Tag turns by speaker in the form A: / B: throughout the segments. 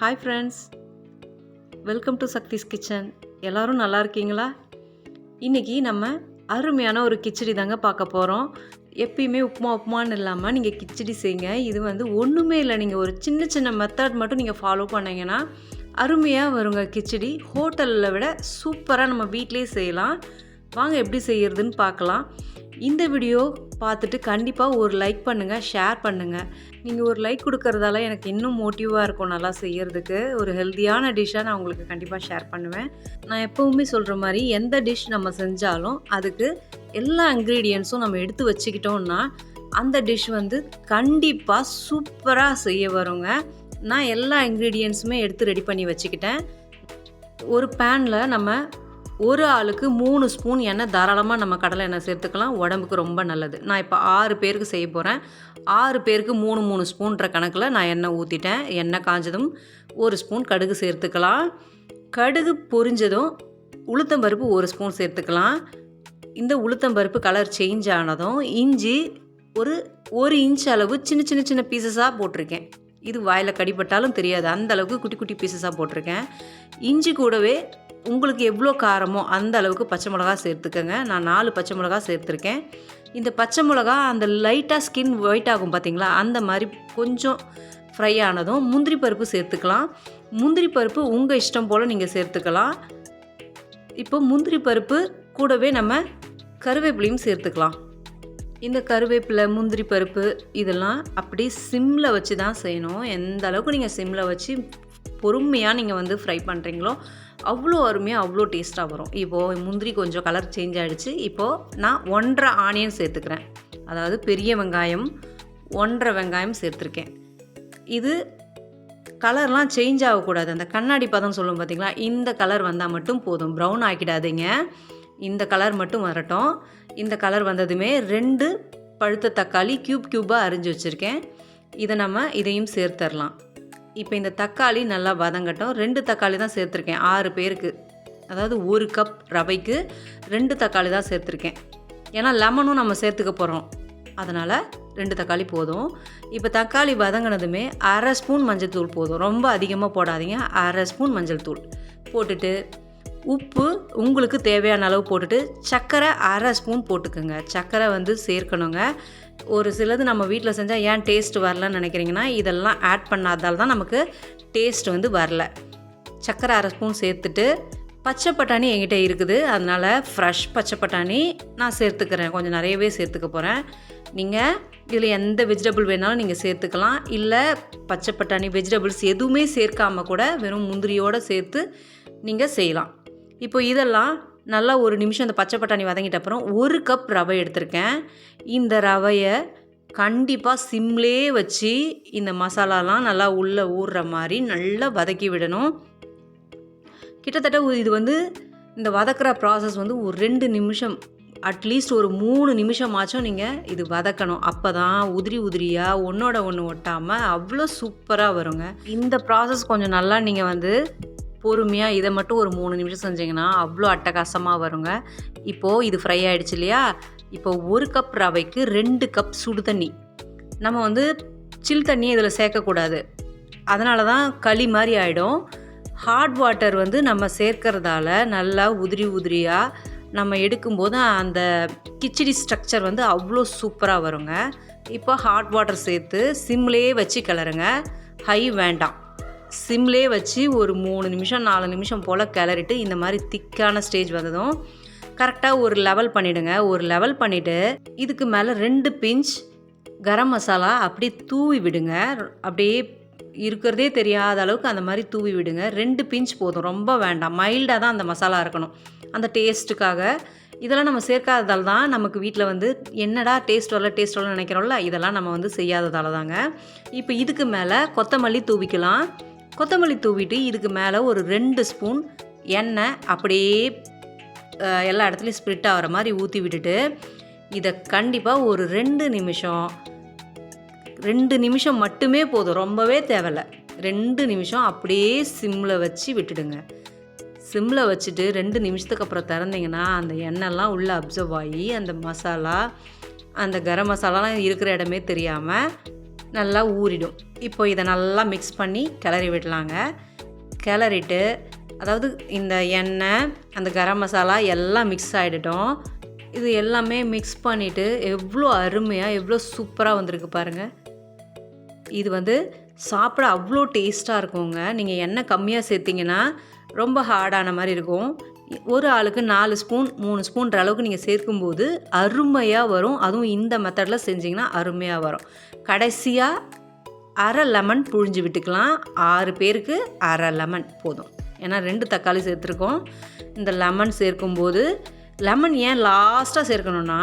A: Hi friends welcome to Sakthi's kitchen எல்லோரும் நல்லா இருக்கீங்களா? இன்றைக்கி நம்ம அருமையான ஒரு கிச்சடி தாங்க பார்க்க போகிறோம் எப்பயுமே உப்புமா உப்புமான்னு இல்லாமல் நீங்கள் கிச்சடி செய்யுங்க இது வந்து ஒன்றுமே இல்லை. நீங்கள் ஒரு சின்ன சின்ன மெத்தட் மட்டும் நீங்கள் ஃபாலோ பண்ணிங்கன்னா அருமையாக வருங்க கிச்சடி. ஹோட்டலில் விட சூப்பராக நம்ம வீட்டிலேயே செய்யலாம். வாங்க எப்படி செய்கிறதுன்னு பார்க்கலாம். இந்த வீடியோ பார்த்துட்டு கண்டிப்பாக ஒரு லைக் பண்ணுங்கள் ஷேர் பண்ணுங்கள் நீங்கள் ஒரு லைக் கொடுக்கறதால எனக்கு இன்னும் மோட்டிவாக இருக்கும் நல்லா செய்கிறதுக்கு ஒரு ஹெல்த்தியான டிஷ்ஷாக நான் உங்களுக்கு கண்டிப்பாக ஷேர் பண்ணுவேன். நான் எப்போவுமே சொல்கிற மாதிரி எந்த டிஷ் நம்ம செஞ்சாலும் அதுக்கு எல்லா இன்க்ரீடியன்ஸும் நம்ம எடுத்து வச்சுக்கிட்டோம்னா அந்த டிஷ் வந்து கண்டிப்பாக சூப்பராக செய்ய வருங்க. நான் எல்லா இன்க்ரீடியன்ஸுமே எடுத்து ரெடி பண்ணி வச்சுக்கிட்டேன். ஒரு பேனில் நம்ம ஒரு ஆளுக்கு மூணு ஸ்பூன் எண்ணெய் தாராளமாக நம்ம கடலை எண்ணெய் சேர்த்துக்கலாம். உடம்புக்கு ரொம்ப நல்லது. நான் இப்போ ஆறு பேருக்கு செய்ய போகிறேன் ஆறு பேருக்கு மூணு மூணு ஸ்பூன்ற கணக்கில் நான் எண்ணெய் ஊற்றிட்டேன் எண்ணெய் காஞ்சதும் ஒரு ஸ்பூன் கடுகு சேர்த்துக்கலாம். கடுகு பொரிஞ்சதும் உளுத்தம்பருப்பு ஒரு ஸ்பூன் சேர்த்துக்கலாம். இந்த உளுத்தம்பருப்பு கலர் சேஞ்ச் ஆனதும் இஞ்சி ஒரு ஒரு இன்ச் அளவு சின்ன சின்ன சின்ன பீசஸாக போட்டிருக்கேன். இது வாயில் கடிப்பட்டாலும் தெரியாது. அந்த அளவுக்கு குட்டி குட்டி பீசஸாக போட்டிருக்கேன். இஞ்சி கூடவே உங்களுக்கு எவ்வளோ காரமோ அந்த அளவுக்கு பச்சை மிளகா சேர்த்துக்கோங்க. நான் நாலு பச்சை மிளகா சேர்த்துருக்கேன். இந்த பச்சை மிளகா அந்த லைட்டாக ஸ்கின் ஒயிட் ஆகும் பார்த்தீங்களா அந்த மாதிரி கொஞ்சம் ஃப்ரை ஆனதும் முந்திரி பருப்பு சேர்த்துக்கலாம். முந்திரி பருப்பு உங்கள் இஷ்டம் போல் நீங்கள் சேர்த்துக்கலாம். இப்போ முந்திரி பருப்பு கூடவே நம்ம கருவேப்பிலையும் சேர்த்துக்கலாம். இந்த கருவேப்பிலை முந்திரி பருப்பு இதெல்லாம் அப்படி சிம்மில் வச்சு தான் செய்யணும். எந்த அளவுக்கு நீங்கள் சிம்மில் வச்சு பொறுமையாக நீங்கள் வந்து ஃப்ரை பண்ணுறீங்களோ அவ்வளோ அருமையாக அவ்வளோ டேஸ்ட்டாக வரும். இப்போது முந்திரி கொஞ்சம் கலர் சேஞ்ச் ஆகிடுச்சு இப்போது நான் ஒன்றரை ஆனியன் சேர்த்துக்கிறேன். அதாவது பெரிய வெங்காயம் ஒன்றரை வெங்காயம் சேர்த்துருக்கேன். இது கலர்லாம் சேஞ்ச் ஆகக்கூடாது. அந்த கண்ணாடி பதம் சொல்லும் பார்த்தீங்களா இந்த கலர் வந்தால் மட்டும் போதும். ப்ரௌன் ஆக்கிடாதீங்க. இந்த கலர் மட்டும் வரட்டும். இந்த கலர் வந்ததுமே ரெண்டு பழுத்த தக்காளி க்யூப் க்யூப்பாக அரிஞ்சு வச்சுருக்கேன். இதை நம்ம இதையும் சேர்த்துடலாம் இப்போ இந்த தக்காளி நல்லா வதங்கட்டும். ரெண்டு தக்காளி தான் சேர்த்துருக்கேன். ஆறு பேருக்கு. அதாவது ஒரு கப் ரவைக்கு ரெண்டு தக்காளி தான் சேர்த்துருக்கேன். ஏன்னா லெமனும் நம்ம சேர்த்துக்க போகிறோம் அதனால் ரெண்டு தக்காளி போதும். இப்போ தக்காளி வதங்கினதுமே அரை ஸ்பூன் மஞ்சள் தூள் போதும். ரொம்ப அதிகமாக போடாதீங்க. அரை ஸ்பூன் மஞ்சள் தூள். போட்டுட்டு உப்பு உங்களுக்கு தேவையான அளவு போட்டுட்டு சர்க்கரை அரை ஸ்பூன் போட்டுக்கோங்க. சர்க்கரை வந்து சேர்க்கணுங்க. ஒரு சிலது நம்ம வீட்டில் செஞ்சால் ஏன் டேஸ்ட் வரலன்னு நினைக்கிறீங்கன்னா இதெல்லாம் ஆட் பண்ணாதால் தான் நமக்கு டேஸ்ட் வந்து வரல. சர்க்கரை அரை ஸ்பூன் சேர்த்துட்டு பச்சை பட்டாணி என்கிட்ட இருக்குது. அதனால் ஃப்ரெஷ் பச்சை பட்டாணி நான் சேர்த்துக்கிறேன். கொஞ்சம் நிறையவே சேர்த்துக்க போகிறேன் நீங்கள் இதில் எந்த வெஜிடபிள் வேணாலும் நீங்கள் சேர்த்துக்கலாம். இல்லை பச்சை பட்டாணி வெஜிடபிள்ஸ் எதுவுமே சேர்க்காம கூட வெறும் முந்திரியோடு சேர்த்து நீங்கள் செய்யலாம். இப்போ இதெல்லாம் நல்லா ஒரு நிமிஷம் அந்த பச்சை பட்டாணி வதங்கிட்ட அப்புறம் ஒரு கப் ரவை எடுத்திருக்கேன். இந்த ரவையை கண்டிப்பாக சிம்லே வச்சு இந்த மசாலாலாம் நல்லா உள்ளே ஊறுற மாதிரி நல்லா வதக்கி விடணும். கிட்டத்தட்ட இது வந்து இந்த வதக்கிற ப்ராசஸ் வந்து ஒரு ரெண்டு நிமிஷம் அட்லீஸ்ட் ஒரு மூணு நிமிஷமாச்சும் நீங்கள் இது வதக்கணும். அப்போ தான் உதிரி உதிரியாக ஒன்றோட ஒன்று ஒட்டாமல் அவ்வளோ சூப்பராக வருங்க. இந்த ப்ராசஸ் கொஞ்சம் நல்லா நீங்கள் வந்து பொறுமையாக இதை மட்டும் ஒரு மூணு நிமிஷம் செஞ்சிங்கன்னா அவ்வளோ அட்டகாசமாக வருங்க. இப்போது இது ஃப்ரை ஆகிடுச்சு இல்லையா? இப்போ ஒரு கப் ரவைக்கு ரெண்டு கப் சுடு தண்ணி. நம்ம வந்து சில் தண்ணியை இதில் சேர்க்கக்கூடாது. அதனால தான் களி மாதிரி ஆகிடும் ஹாட் வாட்டர் வந்து நம்ம சேர்க்கறதால நல்லா உதிரி உதிரியாக நம்ம எடுக்கும்போது அந்த கிச்சடி ஸ்ட்ரக்சர் வந்து அவ்வளோ சூப்பராக வருங்க. இப்போ ஹாட் வாட்டர் சேர்த்து சிம்லேயே வச்சு கிளறுங்க. ஹை வேண்டாம். சிம்லே வச்சு ஒரு மூணு நிமிஷம் நாலு நிமிஷம் போல் கிளறிட்டு இந்த மாதிரி திக்கான ஸ்டேஜ் வந்ததும் கரெக்டாக ஒரு லெவல் பண்ணிவிடுங்க ஒரு லெவல் பண்ணிவிட்டு இதுக்கு மேலே ரெண்டு பிஞ்ச் கரம் மசாலா அப்படியே தூவி விடுங்க. அப்படியே இருக்கிறதே தெரியாத அளவுக்கு அந்த மாதிரி தூவி விடுங்க. ரெண்டு பிஞ்ச் போதும். ரொம்ப வேண்டாம். மைல்டாக தான் அந்த மசாலா இருக்கணும். அந்த டேஸ்ட்டுக்காக. இதெல்லாம் நம்ம சேர்க்காததால் தான் நமக்கு வீட்டில் வந்து என்னடா டேஸ்ட் வரல டேஸ்ட் வரல நினைக்கிறோம்ல? இதெல்லாம் நம்ம வந்து செய்யாததால் தாங்க. இப்போ இதுக்கு மேலே கொத்தமல்லி தூவிக்கலாம். கொத்தமல்லி தூவிட்டு இதுக்கு மேலே ஒரு ரெண்டு ஸ்பூன் எண்ணெய் அப்படியே எல்லா இடத்துலையும் ஸ்ப்ரிட் ஆகிற மாதிரி ஊற்றி விட்டுட்டு இதை கண்டிப்பாக ஒரு ரெண்டு நிமிஷம் ரெண்டு நிமிஷம் மட்டுமே போதும் ரொம்பவே தேவையில்ல. ரெண்டு நிமிஷம் அப்படியே சிம்மில் வச்சு விட்டுடுங்க. சிம்மில் வச்சுட்டு ரெண்டு நிமிஷத்துக்கு அப்புறம் திறந்தீங்கன்னா அந்த எண்ணெய்லாம் உள்ளே அப்சர்வ் ஆகி அந்த மசாலா அந்த கரம் மசாலாலாம் இருக்கிற இடமே தெரியாமல் நல்லா ஊறிடும். இப்போ இதை நல்லா மிக்ஸ் பண்ணி கிளறி விடலாங்க. கிளறிட்டு அதாவது இந்த எண்ணெய் அந்த கரம் மசாலா எல்லாம் மிக்ஸ் ஆகிடட்டும் இது எல்லாமே மிக்ஸ் பண்ணிவிட்டு எவ்வளோ அருமையாக எவ்வளோ சூப்பராக வந்திருக்கு பாருங்கள் இது வந்து சாப்பிட அவ்வளோ டேஸ்ட்டாக இருக்குங்க. நீங்கள் எண்ணெய் கம்மியாக சேர்த்திங்கன்னா ரொம்ப ஹார்டான மாதிரி இருக்கும். ஒரு ஆளுக்கு நாலு ஸ்பூன் மூணு ஸ்பூன்ற அளவுக்கு நீங்கள் சேர்க்கும்போது அருமையாக வரும். அதுவும் இந்த மெத்தடில் செஞ்சிங்கன்னா அருமையாக வரும். கடைசியாக அரை லெமன் புழிஞ்சு விட்டுக்கலாம். ஆறு பேருக்கு அரை லெமன் போதும். ஏன்னா ரெண்டு தக்காளி சேர்த்துருக்கோம். இந்த லெமன் சேர்க்கும்போது லெமன் ஏன் லாஸ்ட்டாக சேர்க்கணுன்னா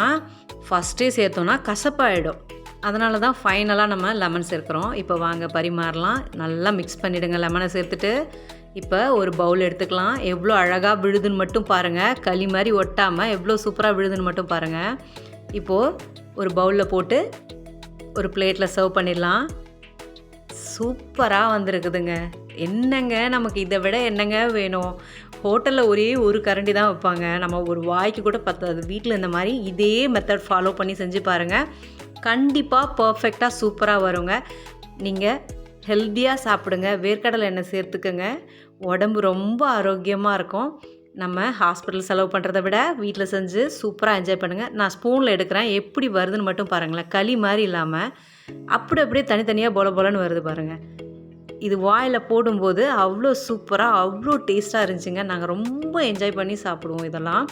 A: ஃபஸ்ட்டே சேர்த்தோன்னா கசப்பாயிடும். அதனால தான் ஃபைனலாக நம்ம லெமன் சேர்க்குறோம். இப்போ வாங்க பரிமாறலாம். நல்லா மிக்ஸ் பண்ணிவிடுங்க லெமனை சேர்த்துட்டு. இப்போ ஒரு பவுல் எடுத்துக்கலாம். எவ்வளோ அழகாக விழுதுன்னு மட்டும் பாருங்கள் களி மாதிரி ஒட்டாமல் எவ்வளோ சூப்பராக விழுதுன்னு மட்டும் பாருங்கள் இப்போது ஒரு பவுலில் போட்டு ஒரு பிளேட்டில் சர்வ் பண்ணிடலாம். சூப்பராக வந்திருக்குதுங்க. என்னங்க நமக்கு இதை விட என்னங்க வேணும்? ஹோட்டலில் ஒரே ஒரு கரண்டி தான் வைப்பாங்க. நம்ம ஒரு வாய்க்கு கூட பத்தாது. வீட்டில் இந்த மாதிரி இதே மெத்தட் ஃபாலோ பண்ணி செஞ்சு பாருங்கள் கண்டிப்பாக பர்ஃபெக்டாக சூப்பராக வருங்க. நீங்கள் ஹெல்த்தியாக சாப்பிடுங்க. வேர்க்கடலை எண்ணெய் சேர்த்துக்கங்க. உடம்பு ரொம்ப ஆரோக்கியமாக இருக்கும். நம்ம ஹாஸ்பிட்டல் செலவு பண்ணுறத விட வீட்டில் செஞ்சு சூப்பராக என்ஜாய் பண்ணுங்கள் நான் ஸ்பூனில் எடுக்கிறேன். எப்படி வருதுன்னு மட்டும் பாருங்களேன். களி மாதிரி இல்லாமல் அப்படி அப்படியே தனித்தனியாக பொல பொலன்னு வருது பாருங்கள் இது வாயில் போடும்போது அவ்வளோ சூப்பராக அவ்வளோ டேஸ்ட்டாக இருந்துச்சுங்க. நாங்கள் ரொம்ப என்ஜாய் பண்ணி சாப்பிடுவோம் இதெல்லாம்.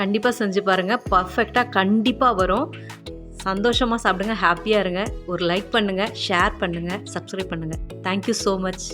A: கண்டிப்பாக செஞ்சு பாருங்கள் பர்ஃபெக்டாக கண்டிப்பாக வரும். சந்தோஷமாக சாப்பிடுங்க. ஹாப்பியாக இருங்க. ஒரு லைக் பண்ணுங்கள் ஷேர் பண்ணுங்கள் சப்ஸ்கிரைப் பண்ணுங்கள் தேங்க்யூ ஸோ மச்